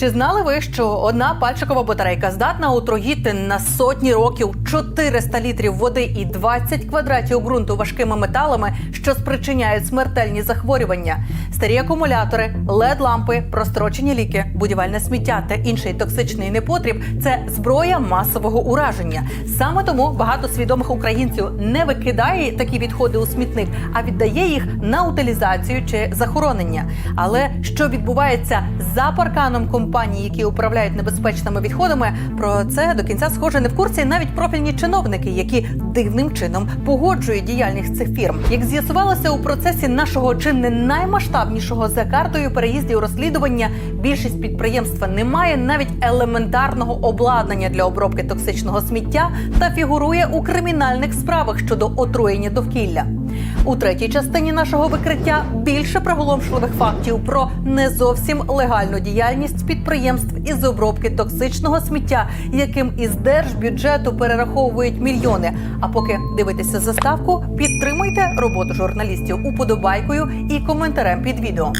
Чи знали ви, що одна пальчикова батарейка здатна отруїти на сотні років 400 літрів води і 20 квадратів ґрунту важкими металами, що спричиняють смертельні захворювання? Старі акумулятори, led лампи прострочені ліки, будівельне сміття та інший токсичний непотріб це зброя масового ураження. Саме тому багато свідомих українців не викидає такі відходи у смітник, а віддає їх на утилізацію чи захоронення. Але що відбувається за парканом компаній, які управляють небезпечними відходами, про це до кінця схоже не в курсі навіть профільні чиновники, які дивним чином погоджують діяльність цих фірм. Як з'ясувалося у процесі нашого чи не наймасштабнішого за картою переїздів розслідування, більшість підприємства не має навіть елементарного обладнання для обробки токсичного сміття та фігурує у кримінальних справах щодо отруєння довкілля. У третій частині нашого викриття більше приголомшливих фактів про не зовсім легальну діяльність підприємств із обробки токсичного сміття, яким із держбюджету перераховують мільйони. А поки дивитеся заставку, підтримуйте роботу журналістів уподобайкою і коментарем під відео.